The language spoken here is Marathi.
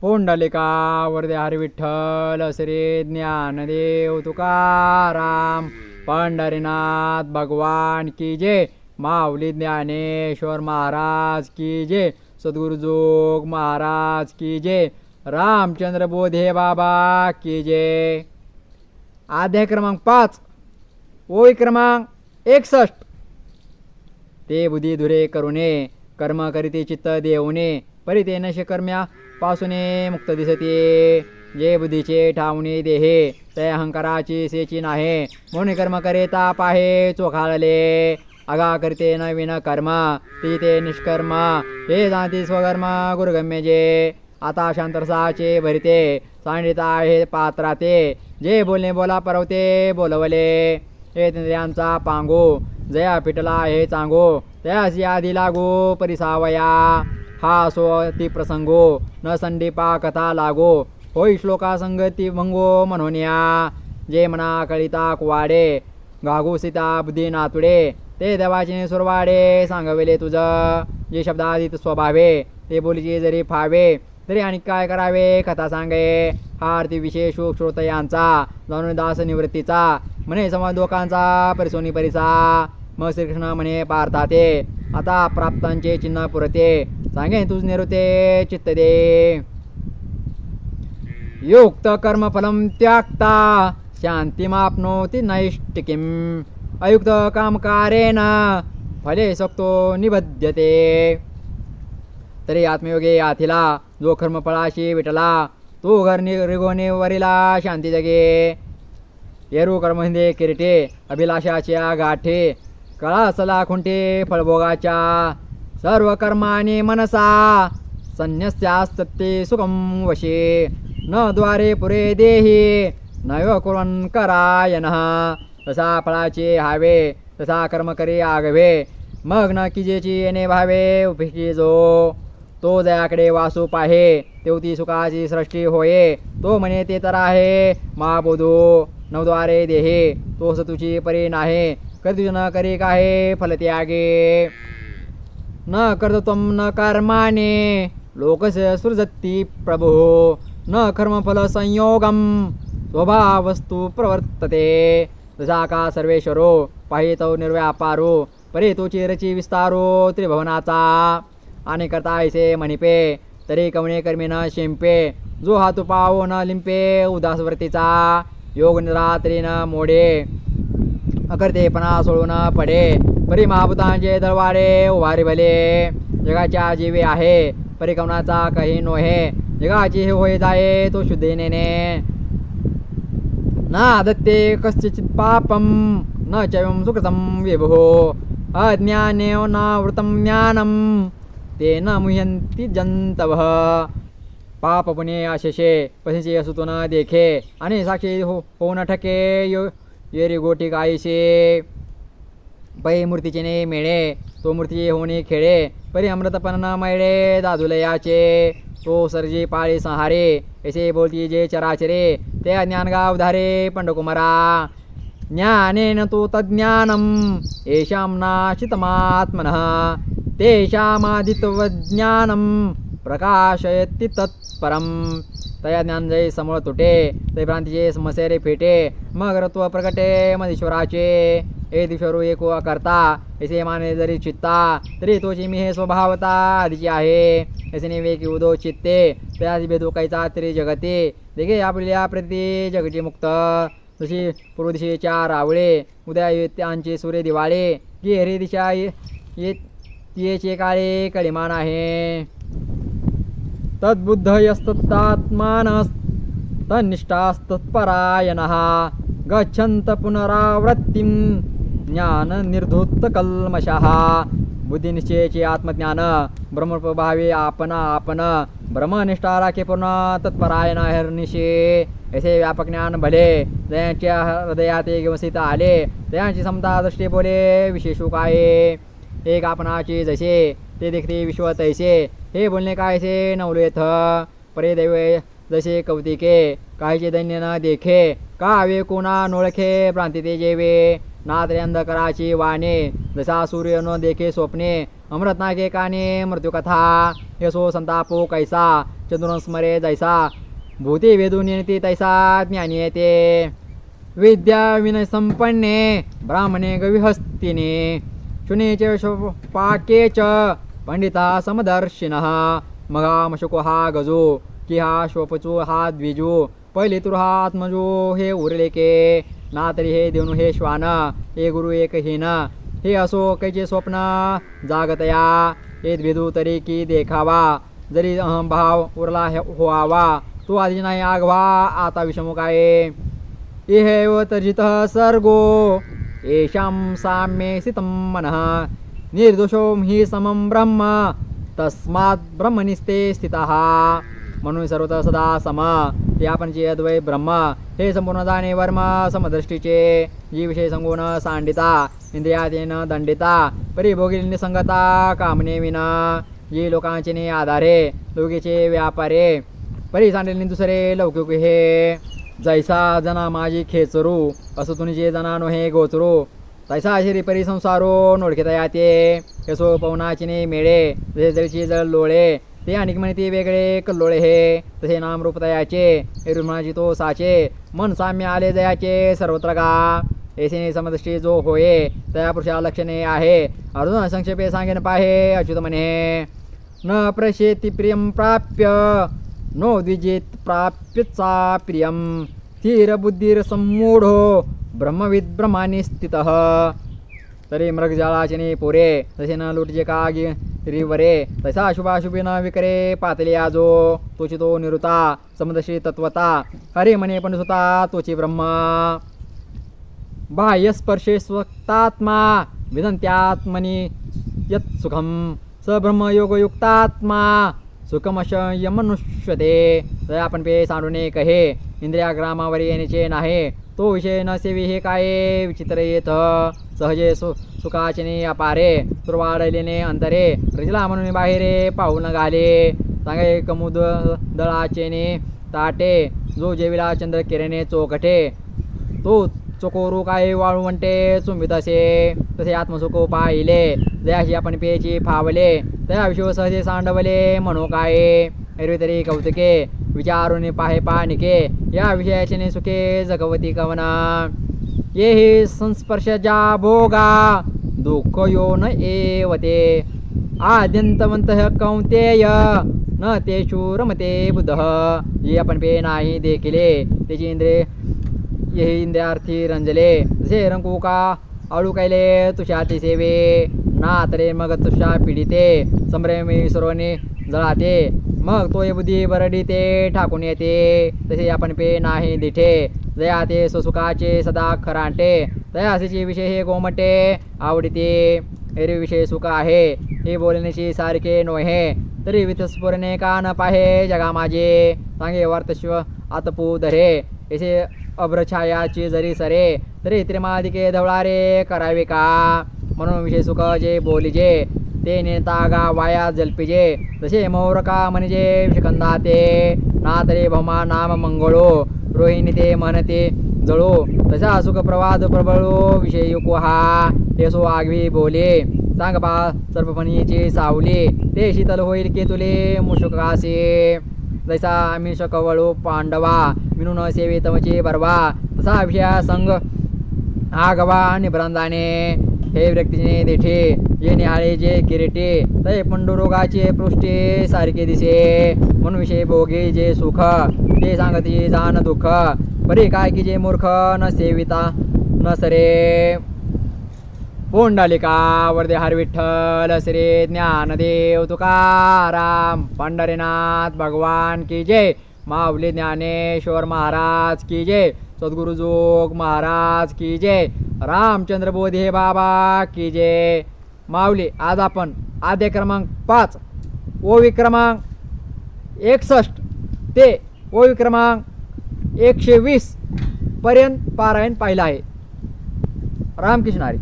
पुंडलिका वरदे हरी विठ्ठल श्री ज्ञानदेव तुकाराम पंढरीनाथ भगवान की जय माऊली ज्ञानेश्वर महाराज की जय सद्गुरु जोग महाराज की जय रामचंद्र बोधे बाबा की जय. अध्याय क्रमांक पाच ओळी क्रमांक एकसष्ट. ते बुद्धी धुरे करुणे कर्म करीते चित्त देऊने परिते नशे कर्म्या पासूने मुक्त दिसते जे बुद्धीचे ठावणे देहे ते अहंकाराची सेची नाही. म्हणून कर्म करे ताप आहे चोखाळले अगा करते नवीन कर्म ती ते निष्कर्म. हे जाती स्वकर्म गुरुगम्य जे. आता शांतरसाचे भरिते सांडित आहे पात्राते. जे बोलणे बोला परवते बोलवले. हे इंद्रियांचा पांगो जया पिटला हे चांगो. त्यास आधी लागू परिसावया. हा असो ती प्रसंगो न संदीपा कथा लागो होई श्लोका संगती भंगो म्हणून या जे म्हणा कळिता कुवाडे गागो सीता बुद्धी नातुडे ते देवाचे सुरवाडे सांगविले तुझं जे शब्दादित स्वभावे ते बोलीचे जरी फावे तरी आणि काय करावे कथा सांगे. हा अर्थी विशेष श्रोतयांचा जाणून दास निवृत्तीचा म्हणे समाज दोकांचा परिसोनी परिसा मग श्रीकृष्ण म्हणे पार्थाते आता प्राप्तांचे चिन्ह पुरते. सांगे तुझ निरुते चित्त दे युक्त कर्मफलम त्यागता शांतिमाप्नोति नैष्टिकीम अयुक्त कामकारेण फले सक्तो निबध्यते. तरी आत्मयोगे आथिला जो कर्मफळाशी विटला तो घर रिगोने वरिला शांती जगे. येरू कर्महिंदे किरीटे अभिलाषाच्या गाठे कळासला खुंटे फळभोगाच्या सर्व कर्माने मनसा. संन्यस्यास्तते सुखम वशे. न द्वारे पुरे देही नैव कुरन करायन. तसा फळाचे हावे तसा कर्म करी आगवे. मग न किजेची येणे भावे उपेक्षी जो. तो जयाकडे वासू पाहे तेवती सुखाची सृष्टी होये. तो म्हणे ते तर आहे महाबोधो नवद्वारे देहे तो तुझी परी नाही. कधी न करी काहे फलत्यागे न कर्तृत्वं न कर्माणे लोकस्य सृजती प्रभो। न कर्मफल संयोगम स्वभावस्तु प्रवर्तते। तसा का सर्वेश्वरो पाहितो निर्व्यापारो परेतो चिरची विस्तारो त्रिभुवनाचा। आणि करता ऐसे म्हणिपे तरी कवणे कर्मी न शिंपे जो हातू पावो न लिंपे उदासवर्तीचा। योग निरात्री न मोडे। अकर्तेपणा सोडून पडे परी महाभूतांचे दरबारे उभारी भले जगाच्या जीवे आहे परिकवनाचा काही नोहे जगाची हे होय जाये तो शुद्धीने न दत्ते कस्यचित् पापं न चैवं सुकृतं विभो अज्ञानेव नावृतं ज्ञानं ते न मुह्यन्ति जन्तवः पाप पुणे अशेषे पशीचे असुतो न देखे आणि साक्षी हो होऊन ठके यो येरी गोटी गायीशे. पै मूर्तीचे ने मेळे तो मूर्ती होणे खेळे. परी अमृतपण मैळे दादुलयाचे तो सरजी पाळी संहारे ऐसे बोलती जे चराचरे. ते ज्ञानगाव धारे पंडकुमारा. ज्ञानेन तु तज्ज्ञानम् येषां नाशितमात्मनः तेषामादितवज्ञानं प्रकाशयति तत्परं तया ज्ञान जय समोळ तुटे तय भ्रांतीचे समसेरे फेटे मग रत्व प्रकटे मधीश्वराचे हे दिश्वरू एको करता ऐसे माने जरी चित्ता तरी तोची मी हे स्वभावता आधीची आहे. ऐसे नेवे की उदो चित्ते त्याची भेदू कायचा तरी जगते. देखे आपल्या प्रती जगची मुक्त. तशी पूर्व दिशेच्या रावळे उद्या येत्यांचे सूर्य दिवाळे की हरी दिशा ये- तियेचे काळे कळीमान आहे. तद्बुद्ध यस्तत्तात्मानस् तन्निष्ठास्तत्परायणः गच्छन्त पुनरावृत्तिं ज्ञाननिर्धूतकल्मषः बुद्धिनिश्चयचे आत्मज्ञान ब्रह्मप्रभावे आपण आपण ब्रह्मनिष्ठा राखे पूर्ण तत्परायण हरनिशे। ऐसे व्यापक ज्ञान भले त्यांच्या हृदयात एक वसित आले त्यांची समता दृष्टी बोले विशेषू काय एक आपणाचे जसे ते देखते विश्व तैसे हे बोलणे कायसे नवलेथ परे देवे जसे कौतिके काहीचे दैन्य न देखे कावे कोणा नोळखे भ्रांती ते जेवे? नात्रे अंधकराची वाणे जसा सूर्य न देखे स्वप्ने अमृत नागे काने मृत्यूकथा यशो संतापो कैसा चंद्रस्मरे जैसा भूते वेदून येते तैसा ज्ञानी येते। विद्या विनय संपन्ने ब्राह्मणे गविहस्तिने शुनेचे च च पंडिता समदर्शिनः मगामशुको हा गजो की हा शोपचो हा द्विजो पहिले तुर हा आत्मजो हे उरले के ना तरी हे देवनु हे श्वान हे गुरु एक हिन हे असो कैचे स्वप्न जागतया हे द्विदू तरी की देखावा जरी अहंभाव उरला होवा व्हावा तो आधी नाही आगवा आता विषमुख आहे इहेव तर्जितः सर्गो येषां साम्ये स्थितं मनः। निर्दोषो हि समम ब्रह्म तस्मात् ब्रह्मनिस्ते स्थितः। म्हणून सर्वत सदा सम। ते आपण जे अद्वै ब्रह्म हे संपूर्ण जाणे वर्म समदृष्टीचे। जी विषय संगोन सांडिता इंद्रियातेन दंडिता परिभोगी निसंगता कामने विना। जी लोकांचे ने आधारे लोकीचे व्यापारे। परी दुसरे लौकिक हे जैसा जना माझी खेचरू असं तुम्ही जे जनानो हे गोचरू। तैसा अशी परी संसारो नोडकेता याते यसो पवनाची ने मेळे जसे जळची जळ लोळे ते आणिक म्हणे ते वेगळे कल्लोळे हे तसे नाम रूप तयाचे एरुमाची तो साचे मन साम्य आले जयाचे सर्वत्र गा ऐसे समदृष्टी जो होये तया पुरुषा लक्षणे आहे अर्जुन संक्षेपे सांगेन पाहे अच्युत म्हणे न प्रशेती प्रियं प्राप्य नो द्विजित प्राप्यचा प्रियं बुद्धिर संमूढो ब्रह्मानि स्थितः। तरी मृगजाळाचे पोरे तसे न लुटजे काग तरी वरे तसा अशुभाशुभी न विकरे पातले आजो तोची तो निरुता समदशी तत्वता हरे म्हणे पण सुता तोची ब्रह्म। बाह्यस्पर्शे स्वक्तात्मा विदंत्यात्मनी यत् सुखम स ब्रह्मयोगयुक्तात्मा सुखमश यमनुष्यते तर आपण पे सांडूने कहे इंद्रिया ग्रामावर येण्याचे नाही। तो विषय न सेवी हे काय विचित्र येत? सहजे सु सुखाचने अपारे सुरवाडलेने अंतरे रजला म्हणून बाहेरे पाहून घाले. सांगे कमुद दळाचेने ताटे जो जेविला चंद्र किरणे चोकटे तो चोकोरू काय वाळू म्हणते चुंबित असे तसे आत्मसुख पाहिले. जयाशी आपण पेची फावले त्या विषय सहजे सांडवले म्हणू काय? एरवी कौतुके विचारून पाहे पाणिके या विषयाचे सुखे जगवती कवना। ये हि संस्पर्शजा भोगा दुःख यो न एवते। आद्यंतवंत कौंतेय न ते शूरमते बुध। जे आपण पे नाही देखिले त्याची इंद्रे येही इंद्रियार्थी रंजले। जसे रंकू का आळू कैले तुषाती सेवे। ना तरे मग तुषा पीडिते संभ्रमी सर्वने जळाते। मग तो बुद्धी बरडीते ठाकून येते. तसे आपण पे नाही दिठे जया ते सुसुखाचे सदा खरांटे. तयासीचे विषय हे गोमटे. आवडीते. एरवी विषय सुख आहे. हे बोलण्याची सारखे नोहे. तरी वितस्फुरणे का न पाहे जगा माझे. सांगे वर्तश्व आतपू धरे. येथे अभ्रछायाची जरी सरे तरी त्रिमादिके धवळारे करावे का? म्हणून विषय सुख जे बोलिजे ते नेता गा वाया जल्पिजे तसे मौरका म्हणजे शिकंदा ते ना तरी भमा नाम मंगळो रोहिणी ते म्हणते जळो तसा सुख प्रवाद प्रबळो विषय युको हा ते सो आगवी बोले सांग बा सर्पपणीचे सावले ते शीतल होईल के तुले मुशुकासे जैसा आम्ही शकवळो पांडवा मिळून सेवे तमचे बरवा तसा विषया संग आगवा आणि हे व्यक्तीने देठे. जे निहाळे जे किरीटे तय पंडुरोगाचे पृष्ठे सारखे दिसे. म्हणून विषय भोगे जे सुख ते सांगते जाण दुःख. परी काय की जे मूर्ख न सेविता न सरे. पुंडलिका वरदे हर विठ्ठल श्री ज्ञानदेव तुकाराम पंढरीनाथ भगवान की जय. माऊली ज्ञानेश्वर महाराज की जय. सद्गुरुजोग महाराज की जय. रामचंद्र बोधे बाबा की जय. माऊली आज आपण आद्य क्रमांक पाच ओवी क्रमांक एकसष्ट ते ओवी क्रमांक एकशे वीस पर्यंत पारायण पाहिलं आहे. रामकृष्ण हरी.